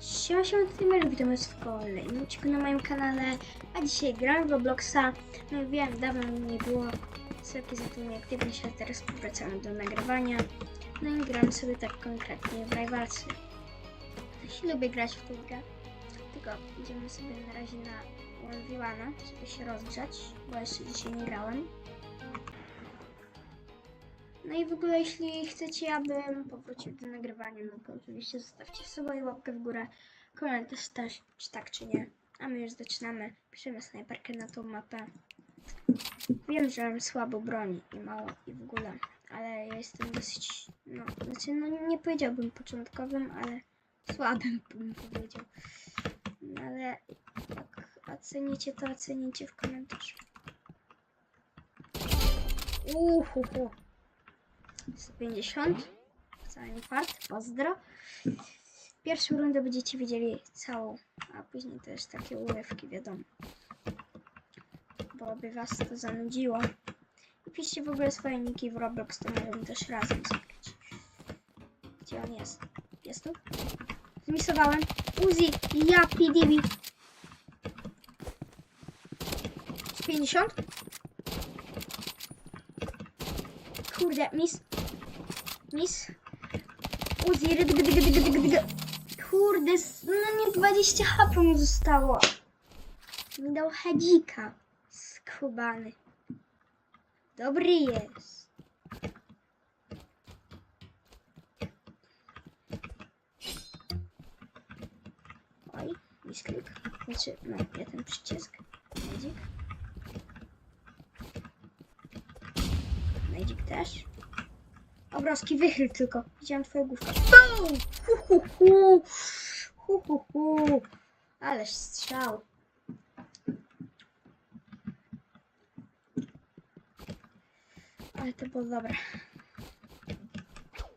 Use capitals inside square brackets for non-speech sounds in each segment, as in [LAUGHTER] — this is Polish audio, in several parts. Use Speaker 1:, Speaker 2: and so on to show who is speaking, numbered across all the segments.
Speaker 1: Siema, siema, tutaj Mary, witam was w kolejnym odcinku na moim kanale, a dzisiaj gram w Robloxa. No wiem, dawno nie było, sobie za tym aktywność, ale teraz powracamy do nagrywania. No i gram sobie tak konkretnie w Rivalsy. Ja lubię grać w tę tylko idziemy sobie na razie na 1v1, żeby się rozgrzać, bo jeszcze dzisiaj nie grałem. No i w ogóle, jeśli chcecie, abym powrócił do nagrywania, no to oczywiście zostawcie sobie łapkę w górę, komentarz też, czy tak, czy nie. A my już zaczynamy. Piszemy snajperkę na tą mapę. Wiem, że mam słabo broni i mało i w ogóle, ale ja jestem dosyć, no, znaczy, no nie powiedziałbym początkowym, ale słabym [LAUGHS] bym powiedział. No, ale jak ocenicie, to ocenicie w komentarzu. Uhuhu. 150. Wcale nie fart. Pozdro. Pierwszą rundę będziecie widzieli całą, a później też takie urywki, wiadomo. Bo by was to zanudziło. I piszcie w ogóle swoje niki w Roblox, to możemy też razem zagrać. Gdzie on jest? Jest tu? Zmisowałem. Uzi, ja, PDB. 50? Kurde, mis. Mis. Uzi, rydy, gdy, gdy, gdy, gdy, gdy. Kurde, no nie 20 HP mu zostało. Mi dał hadzika. Skubany. Dobry jest. Oj, misklik. Znaczy, no, ja ten przycisk. Obrazki wychyl tylko. Widziałam twoją główkę. Bum! Hu, hu, hu. Hu, hu, hu. Ależ strzał. Ale to było dobre.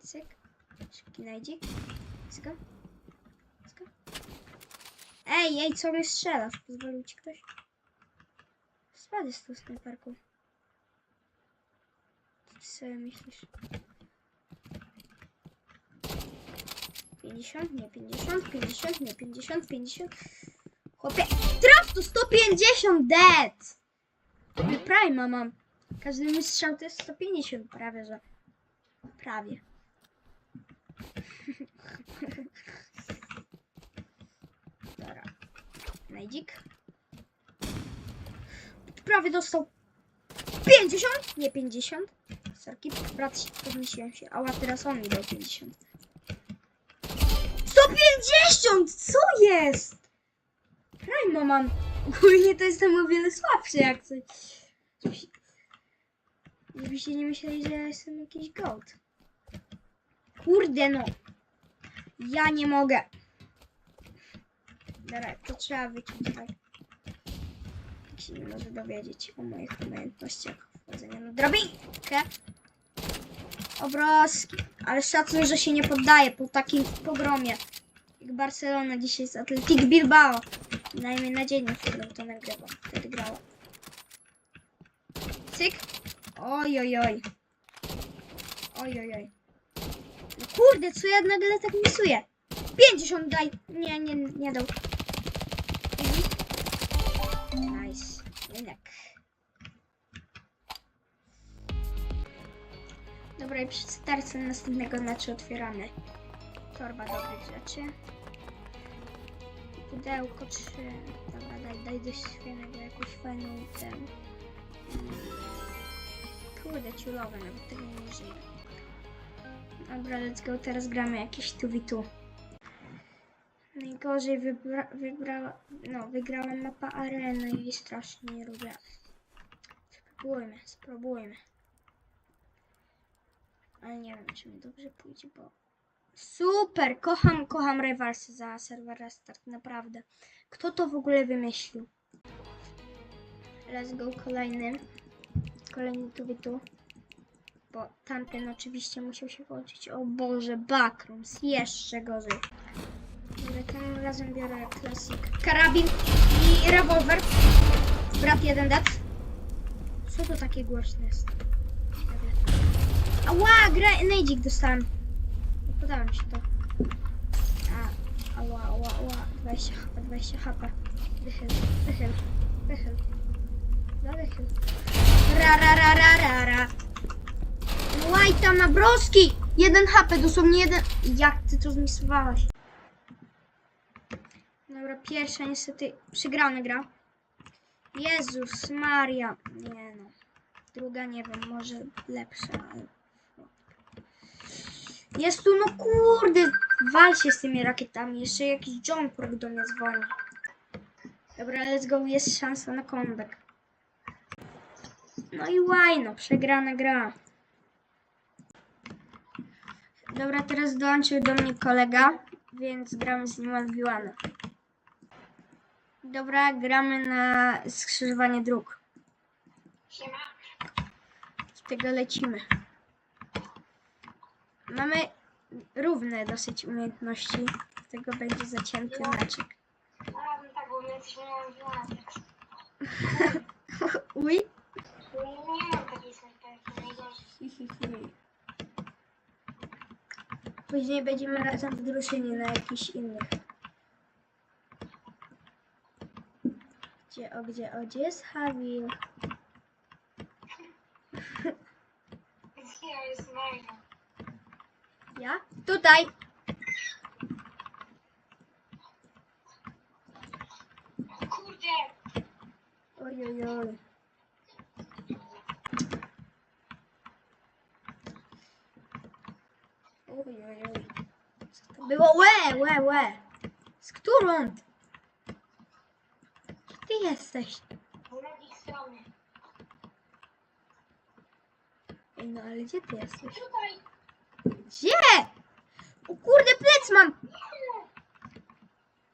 Speaker 1: Cyk. Szybki najdzik. Cyka. Cyka. Ej, ej, co mnie strzelasz? Pozwolił ci ktoś? Spadł z tą snajperką. Co ty sobie myślisz? 50, nie 50, 50, nie 50, 50. Chłopie, traf tu 150 dead! Nie Prima mam. Każdy mój strzał to jest 150 prawie, że. Prawie. [LAUGHS] Dobra. Najdzik. Prawie dostał 50? Nie 50. Sorki, brat podnosiłem się. Ała, teraz on mi dał 50. 150! Co jest? Primo mam. Ogólnie to jestem o wiele słabszy jak coś. Żebyście nie myśleli, że jestem jakiś goat. Kurde no. Ja nie mogę. Dobra, to trzeba wyciąć, tak? Nikt się nie może dowiedzieć o moich umiejętnościach wchodzenia na drabinkę. Obrazki. Ale szacun, że się nie poddaje po takim pogromie. Jak Barcelona dzisiaj z Atletic Bilbao. Dajmy nadzieję, że to nagrywa. Wtedy grała. Cyk. Oj, oj, oj. Oj, oj, oj. No kurde, co ja nagle tak misuję? 50 daj. Nie, nie, nie dał. Nice. Jednak. Dobra, i przed starcem następnego meczu otwieramy torba dobrych rzeczy. Pudełko trzy. Dobra, daj, daj do świeżego jakąś fajną ten. mm, Kurde, ciulowe, nawet tego nie żyje. Dobra, let's go, teraz gramy jakieś tu i tu. Najgorzej wybra, wybrała, no, wygrałem mapa areny i strasznie nie lubię. Spróbujmy, spróbujmy. Ale nie wiem, czy mi dobrze pójdzie, bo... Super! Kocham, kocham Rivalsy za serwer Restart, naprawdę. Kto to w ogóle wymyślił? Let's go, kolejny. Kolejny tu tu. Bo tamten oczywiście musiał się włączyć. O Boże, Backrooms, jeszcze gorzej. Dobra, tym razem biorę klasik. Karabin i rewolwer. Brat jeden dat. Co to takie głośne jest? Ała, gra, dostałem. Mi się to. A, ała, ała, ała. 20 HP, 20 HP. Wychyl, wychyl, wychyl. No wychyl. Ra, ra, ra, ra, ra, ra. Łajta na broski! Jeden HP, dosłownie jeden. Jak ty to zmisowałeś? Dobra, pierwsza niestety przegrana gra. Jezus Maria. Nie no. Druga nie wiem, może lepsza, ale... Jest tu, no kurde! Wal się z tymi rakietami. Jeszcze jakiś John do mnie dzwoni. Dobra, let's go. Jest szansa na comeback. No i łajno, przegrana gra. Dobra, teraz dołączył do mnie kolega, więc gramy z nim odbiłane. Dobra, gramy na skrzyżowanie dróg.
Speaker 2: Siema.
Speaker 1: Z tego lecimy. Mamy równe dosyć umiejętności, dlatego będzie zacięty meczek. [LAUGHS]
Speaker 2: A, no tak, bo my jesteśmy na.
Speaker 1: Uj!
Speaker 2: Nie mam takiej snajperki.
Speaker 1: Później będziemy razem w drużynie na jakichś innych. Gdzie, o gdzie, o gdzie jest Havil?
Speaker 2: Gdzie jest mega?
Speaker 1: Ja? Tutaj!
Speaker 2: Kurde!
Speaker 1: Oj, oj, oj. Oj, oj, oj. Co to było? Łe, łe, łe. Z którą? Gdzie ty jesteś?
Speaker 2: Z drugiej strony.
Speaker 1: Ej, no ale gdzie ty jesteś?
Speaker 2: Tutaj!
Speaker 1: Gdzie? O kurde, plec mam!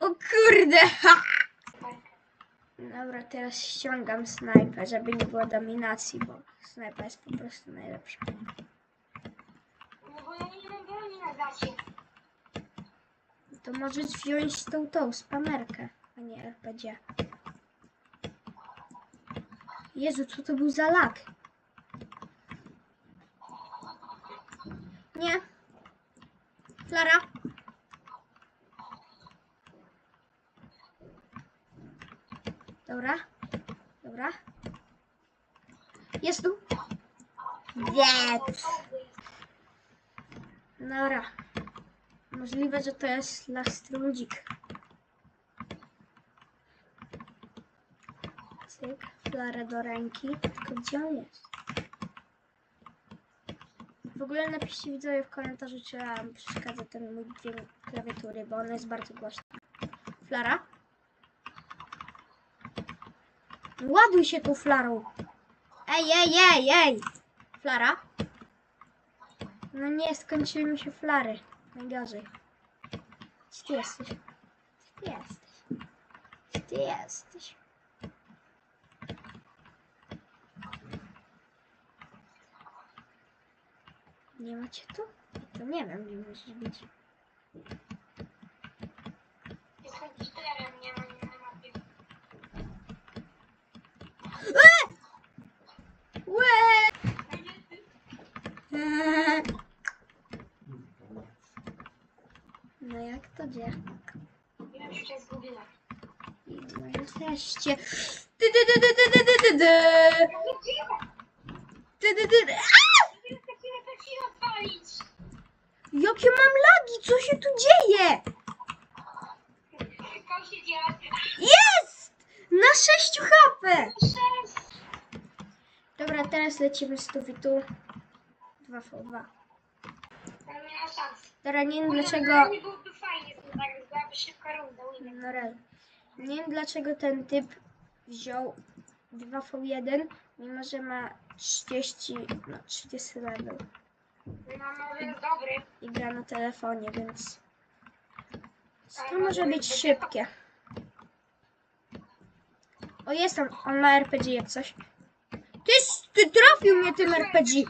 Speaker 1: O kurde! Ha! Dobra, teraz ściągam snajpę, żeby nie było dominacji, bo snajpa jest po prostu najlepsza.
Speaker 2: No bo ja nie broni na gacie.
Speaker 1: To możesz wziąć tą tą spamerkę, a nie RPG. Jezu, co to był za lak? Nie. Klara. Dobra. Dobra. Jest tu. Nie. Dobra. Możliwe, że to jest lastrudzik. Cyk, flarę do ręki. Tylko gdzie on jest? Ogóle napiszcie widzowie w komentarzu, czy wam przeszkadza ten mój dźwięk klawiatury, bo ona jest bardzo głośna. Flara? Ładuj się tą flarą. Ej, ej, ej, ej! Flara? No nie, skończyły mi się flary. Najgorzej. Gdzie ty jesteś? Gdzie ty jesteś? Gdzie ty jesteś? Nie macie tu? To nie wiem, gdzie musisz być.
Speaker 2: Jestem cheaterem, nie mam nie na mapie.
Speaker 1: Łe! No jak to gdzie?
Speaker 2: Ja już cię zgubiłem.
Speaker 1: No jesteście. Ty, ty, ty, ty, ty, ty, ty, ty, ty. Ty, ty, ty, ty. A!
Speaker 2: Musimy to ci odpalić!
Speaker 1: Jakie mam lagi? Co się tu dzieje?
Speaker 2: Tam się dzieje.
Speaker 1: Jest! Na 6 HP! Dobra, teraz lecimy z tu 2v2.
Speaker 2: Tam nie ma szans.
Speaker 1: Dobra, nie wiem dlaczego...
Speaker 2: Tak.
Speaker 1: No. Nie wiem dlaczego ten typ wziął 2v1, mimo że ma 30, no 30 level I gra na telefonie, więc to może być szybkie. O jest on ma RPG jak coś. Ty, ty trafił mnie tym RPG.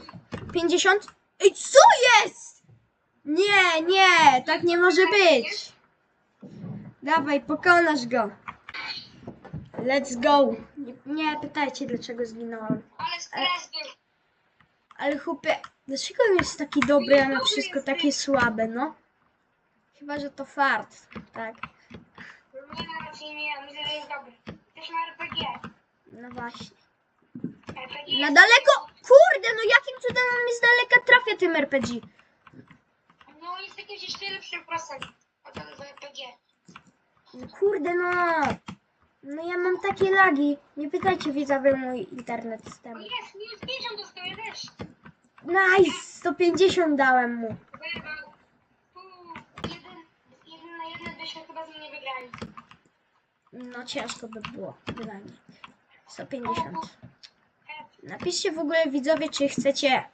Speaker 1: 50? Ej, co jest? Nie, nie, tak nie może być. Dawaj, pokonasz go. Let's go. Nie, nie pytajcie, dlaczego zginąłem.
Speaker 2: Ale stres.
Speaker 1: Ale chłopie, dlaczego on jest taki dobry, a na wszystko takie słabe, no? Chyba, że to fart. Tak.
Speaker 2: Nie ma raczej nie, myślę, że jest dobry. Też ma RPG.
Speaker 1: No właśnie.
Speaker 2: RPG
Speaker 1: Na
Speaker 2: jest-
Speaker 1: daleko? Kurde, no jakim cudem on mi z daleka trafia tym RPG?
Speaker 2: No jest jakimś jeszcze lepszym. A to jest RPG.
Speaker 1: No Kurde, no. No ja mam takie lagi. Nie pytajcie widzowie mój internet z
Speaker 2: O
Speaker 1: temu.
Speaker 2: jest, minus 50 dostał, ja też.
Speaker 1: Nice! 150 dałem mu.
Speaker 2: Jeden, jeden na jeden byśmy chyba z nim nie wygrali.
Speaker 1: No ciężko by było, wydanie. 150.
Speaker 2: E,
Speaker 1: Napiszcie w ogóle widzowie, czy chcecie,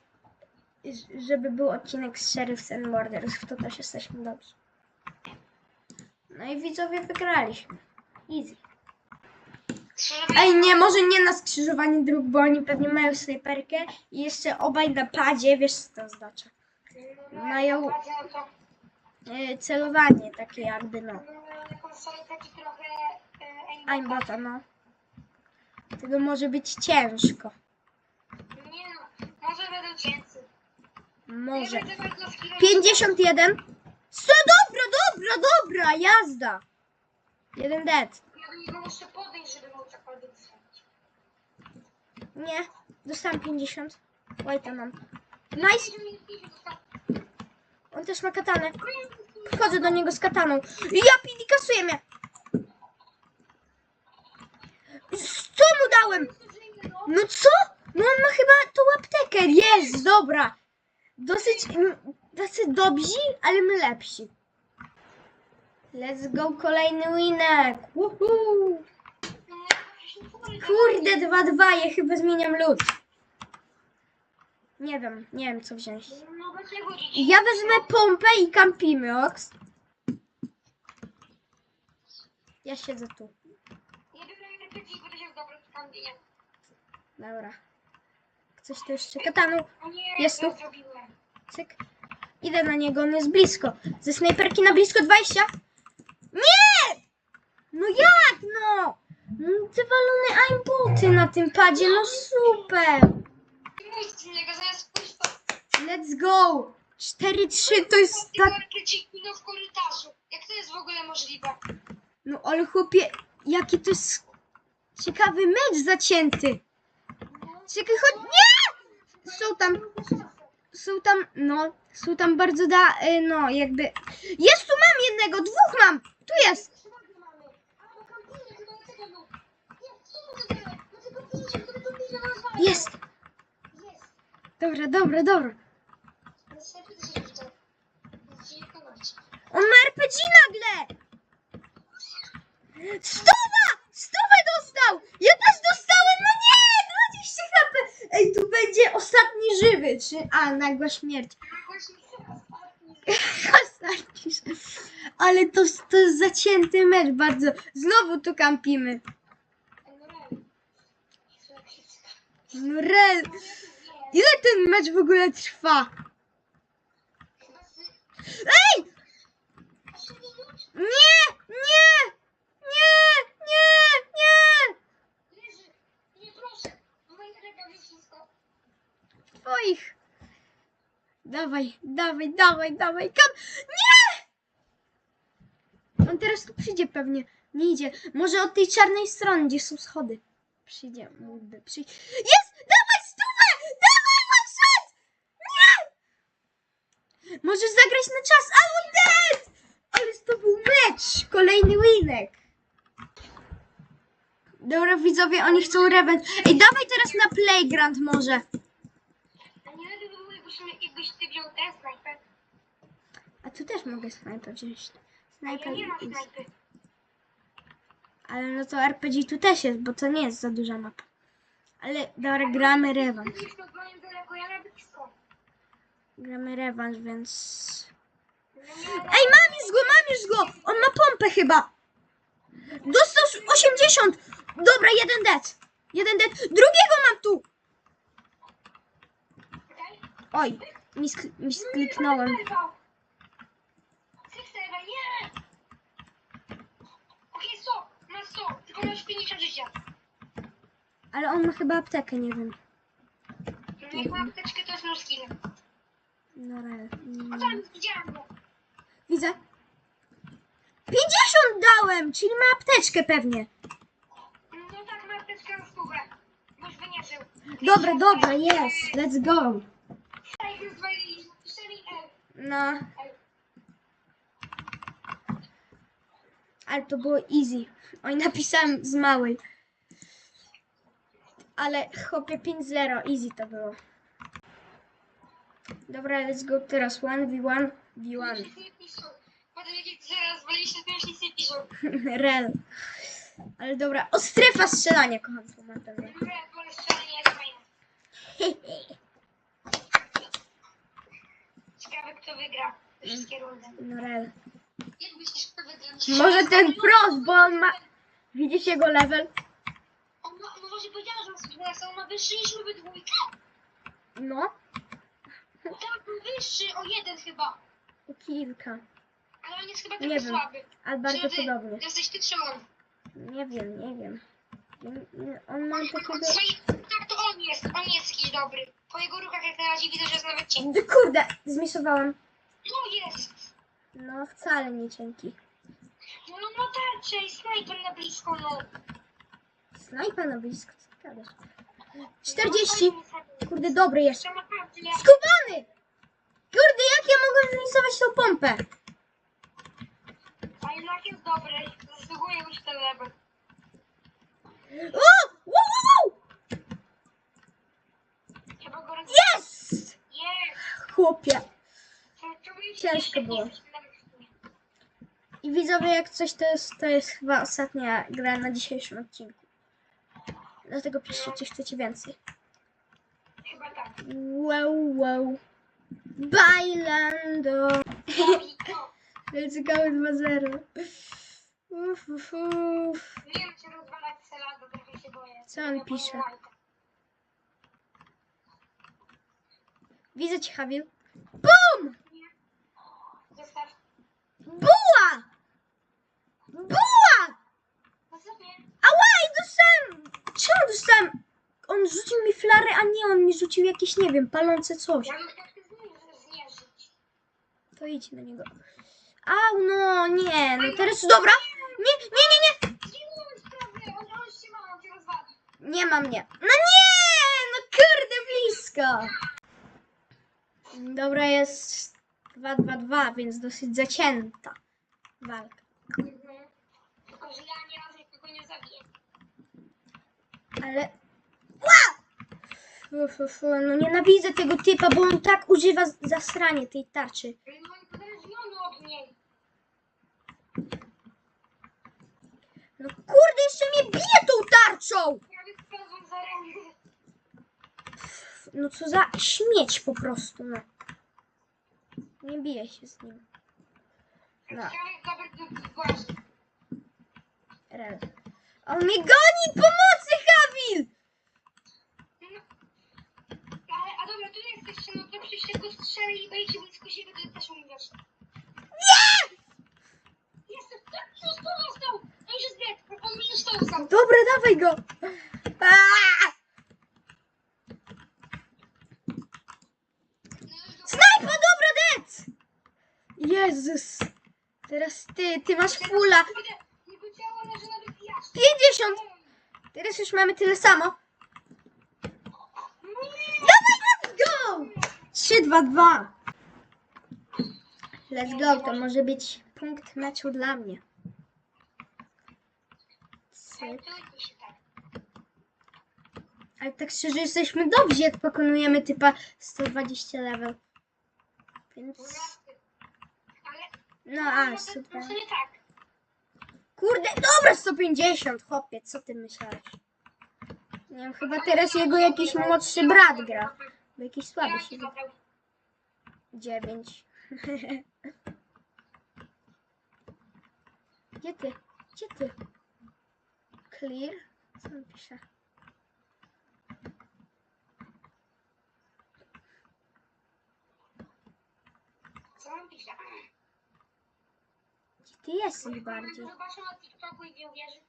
Speaker 1: ż- żeby był odcinek z Sheriffs and Murderers. W to też jesteśmy dobrzy. No i widzowie wygraliśmy. Easy. Ej, nie, może nie na skrzyżowaniu dróg, bo oni pewnie mają snajperkę i jeszcze obaj na padzie, wiesz co to znaczy. Mają- E, celowanie takie jakby, no. Aimbota, no. Tego może być ciężko.
Speaker 2: Nie no, może będą cięcy.
Speaker 1: Może.
Speaker 2: Ja będę bardzo skillem-
Speaker 1: 51. Co, dobra, dobra, dobra, jazda. Jeden dead.
Speaker 2: Niego muszę podejść, żeby mógł cokolwiek zrobić.
Speaker 1: Nie, dostałem 50. Oj, tam mam. Nice, on też ma katanę. Wchodzę do niego z kataną. Ja pidi kasuje mnie. Co mu dałem? No co? No on ma chyba tą aptekę. Jest, dobra. Dosyć, mm, tacy dobrzy, ale my lepsi. Let's go, kolejny winek. Woohoo. Kurde, 2-2, ja chyba zmieniam lód. Nie wiem, nie wiem co wziąć. Ja wezmę pompę i kampimy, oks. Ja siedzę tu. Dobra. Coś tu jeszcze katanu. Jest tu. Cyk. Idę na niego, on jest blisko. Ze snajperki na blisko 20. No jak no? No Te walone aimboty na tym padzie, no super.
Speaker 2: Zamiast pójść.
Speaker 1: Let's go. 4-3 to jest tak...
Speaker 2: No w korytarzu. Jak to jest w ogóle możliwe?
Speaker 1: No ale chłopie, jaki to jest ciekawy mecz zacięty. Czekaj, chodź, nie! Są tam, są tam, no, są tam bardzo da, y, no, jakby... Jest, tu mam jednego, dwóch mam! Tu jest!
Speaker 2: Przewagę mamy. A, bo kampinie chyba dlatego no. Nie, co to tyle? No tylko 50, to tylko 50 rozwalają.
Speaker 1: Jest! Dobra, dobra, dobra. On ma RPG nagle! Stowa! Stówę dostał! Ja też dostałem! No nie! 20 HP! Ej, tu będzie ostatni żywy, czy... A, nagła śmierć. [LAUGHS]
Speaker 2: Ostatni.
Speaker 1: Ale to, to jest zacięty mecz bardzo. Znowu tu kampimy.
Speaker 2: No rel. Jezu, jak się wsta-
Speaker 1: No rel.
Speaker 2: Nie,
Speaker 1: Ile ten mecz w ogóle trwa? Ej! Nie! Nie! Nie! Nie! Nie! Twoich. Dawaj, dawaj, dawaj, dawaj. Kam... Nie! On teraz tu przyjdzie pewnie. Nie idzie. Może od tej czarnej strony, gdzie są schody. Przyjdzie, mógłby przyjść. Jest! Dawaj stówę! Dawaj, one shot! Nie! Możesz zagrać na czas. Albo dead! Ale to był mecz. Kolejny winek. Dobra, widzowie, oni chcą revenge. Ej, dawaj teraz na playground może.
Speaker 2: A nie było, jakbyśmy, jakbyś ty wziął ten snajper.
Speaker 1: A tu też mogę snajper wziąć.
Speaker 2: A ja
Speaker 1: Snajper
Speaker 2: nie mam snajpy.
Speaker 1: Ale no to RPG tu też jest, bo to nie jest za duża mapa. Ale dobra, gramy rewanż. Gramy rewanż, więc... Ej, mam już go, mam już go! On ma pompę chyba! Dostał s- 80! Dobra, jeden dead. Jeden dead. Drugiego mam tu! Oj, mis- miskliknąłem.
Speaker 2: Six seven, nie! Okej, stop! Masz stop, tylko masz 50 życia.
Speaker 1: Ale on ma chyba aptekę, nie wiem.
Speaker 2: No jak mam apteczkę, to jest nóż skill.
Speaker 1: No, re-
Speaker 2: O tam, widziałam go.
Speaker 1: Widzę. dałem, czyli ma apteczkę pewnie.
Speaker 2: No tak, ma apteczkę na stówę. Już wynieszył.
Speaker 1: Dobra, dobra, jest. Let's go.
Speaker 2: Tak, już L.
Speaker 1: No. Ale to było easy. Oj, napisałem z małej. Ale chłopie 5-0, easy to było. Dobra, let's go teraz 1v1, v1.
Speaker 2: Nic nie piszą. Potem jak ich zaraz zwaliliście, to już nic nie piszą.
Speaker 1: Rel. Ale dobra, o strefa strzelania kocham tą mapę.
Speaker 2: Dobra, strzelanie fajne. [LAUGHS] Ciekawe kto wygra wszystkie rundy.
Speaker 1: No rel. Może ten pros, bo on ma... Widzisz jego level?
Speaker 2: On ma, no właśnie powiedziała, że on sobie on ma wyższy niż my we dwójkę.
Speaker 1: No.
Speaker 2: Tak, wyższy o jeden chyba.
Speaker 1: Kilka.
Speaker 2: Ale on jest chyba
Speaker 1: Nie
Speaker 2: trochę
Speaker 1: wiem.
Speaker 2: słaby.
Speaker 1: Ale bardzo
Speaker 2: ty
Speaker 1: podobnie.
Speaker 2: Jesteś ty on?
Speaker 1: Nie wiem, nie wiem. Nie- nie- On ma takiego...
Speaker 2: Tak, to on jest. On jest jakiś dobry. Po jego ruchach jak na razie widzę, że jest nawet cienki.
Speaker 1: Kurde, zmisowałam.
Speaker 2: No jest!
Speaker 1: No wcale nie cienki.
Speaker 2: No, no, no tarczę i snajper na blisko, no.
Speaker 1: Snajpa na blisko, co ty gadasz? 40. Kurde, dobry jest.
Speaker 2: Ja...
Speaker 1: Skubany! Kurde, jak ja mogę zmisować tą pompę?
Speaker 2: A jednak jest dobry. Zasługuje już ten level.
Speaker 1: O! Wow. Jest!
Speaker 2: Jest!
Speaker 1: Chłopie. Ciężko było. I widzowie, jak coś to jest, to jest chyba ostatnia gra na dzisiejszym odcinku. Dlatego piszcie, czy chcecie więcej.
Speaker 2: Chyba tak.
Speaker 1: Wow, wow. Bailando.
Speaker 2: Zabi- [LAUGHS] No,
Speaker 1: Let's go 2-0. Uf, uf, uf.
Speaker 2: nie wiem, czy rozwalać Selado, trochę się boję.
Speaker 1: Co on pisze? Widzę cię, Hawil. BUM! Buła! Buła! Ała, i dostałem... Czemu dostałem... On rzucił mi flarę, a nie, on mi rzucił jakieś, nie wiem, palące coś. To idź na niego. Au, no, nie, no teraz... Dobra! Nie, nie, nie, nie! Nie ma mnie. No nie! No kurde, blisko! Dobra, jest 2-2-2, więc dosyć zacięta walka.
Speaker 2: Mhm. Tylko, że ja nie raz nikogo nie zabiję.
Speaker 1: Ale... Ła! Fu, fu, fu, no nienawidzę tego typa, bo on tak używa zasranie tej tarczy.
Speaker 2: No i uzależniony od niej.
Speaker 1: No kurde, jeszcze mnie bije tą tarczą! No co za śmieć po prostu, no. Nie biję się z nim. No. On mnie goni! Pomocy, Hawil!
Speaker 2: Ale, a dobra, tu jesteście, no to przecież tylko strzelę i wejdzie blisko siebie, to też umrzesz.
Speaker 1: Nie!
Speaker 2: Jestem, tak, to dostał? On już zbiegł, on mi już dostał.
Speaker 1: Dobra, dawaj go!
Speaker 2: No
Speaker 1: Snajpa, dobra, dec! Jezus! Teraz ty, ty masz fula.
Speaker 2: Kurde, Jego ciało leży na wypijaczce.
Speaker 1: 50! Teraz już mamy tyle samo. Dawaj, let's go! 3, 2, 2. Let's go, to może być punkt meczu dla mnie. Cyk.
Speaker 2: Tak.
Speaker 1: Ale tak szczerze jesteśmy dobrzy, jak pokonujemy typa 120 level. Więc... No, a, super.
Speaker 2: Tak.
Speaker 1: Kurde, dobra, 150, chłopie, co ty myślałeś? Nie wiem, chyba teraz jego jakiś młodszy brat gra. Bo jakiś słaby się...
Speaker 2: Zabrał?
Speaker 1: 9. [LAUGHS] Gdzie ty? Gdzie ty? Clear? Co on pisze?
Speaker 2: Co on pisze?
Speaker 1: Gdzie ty jesteś bardziej?
Speaker 2: Zobaczę na TikToku i nie uwierzy.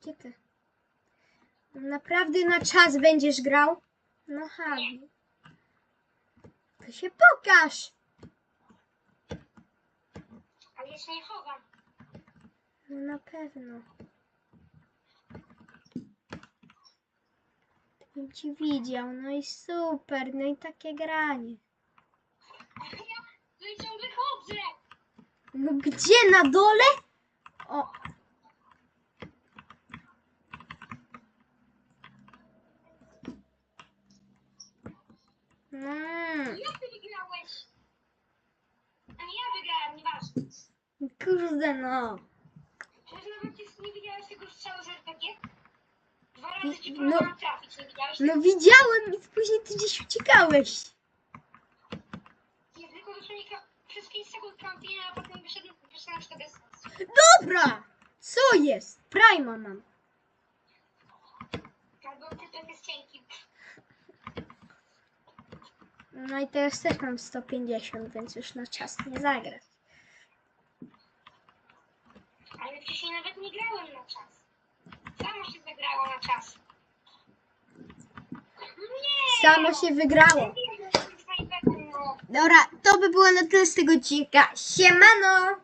Speaker 1: Gdzie ty? Naprawdę na czas będziesz grał? No Habi. To się pokaż.
Speaker 2: Ale ja się nie chowam.
Speaker 1: No na pewno. Bym ci widział, no i super, no i takie granie.
Speaker 2: Ja tutaj ciągle chodzę.
Speaker 1: No gdzie, na dole? O. Mm,
Speaker 2: Jak ty wygrałeś? A nie ja wygrałem, nieważne.
Speaker 1: kurde no.
Speaker 2: Przecież nawet nie widziałeś tego strzału z RPG? Dwa razy ci
Speaker 1: No.
Speaker 2: próbowałam trafić, nie widziałeś?
Speaker 1: No widziałem i później ty gdzieś uciekałeś.
Speaker 2: Przez 5 sekund kampienia, a potem wyszedłem i myślałem, że to bez sensu.
Speaker 1: Dobra! Co jest? Prima mam.
Speaker 2: Albo typek jest cienki.
Speaker 1: No i teraz też mam 150, więc już na czas nie zagrać.
Speaker 2: Ale wcześniej nawet nie grałem na czas. Samo się zagrało na czas. Nie!
Speaker 1: Samo się wygrało.
Speaker 2: No.
Speaker 1: Dobra, to by było na tyle z tego odcinka. Siemano!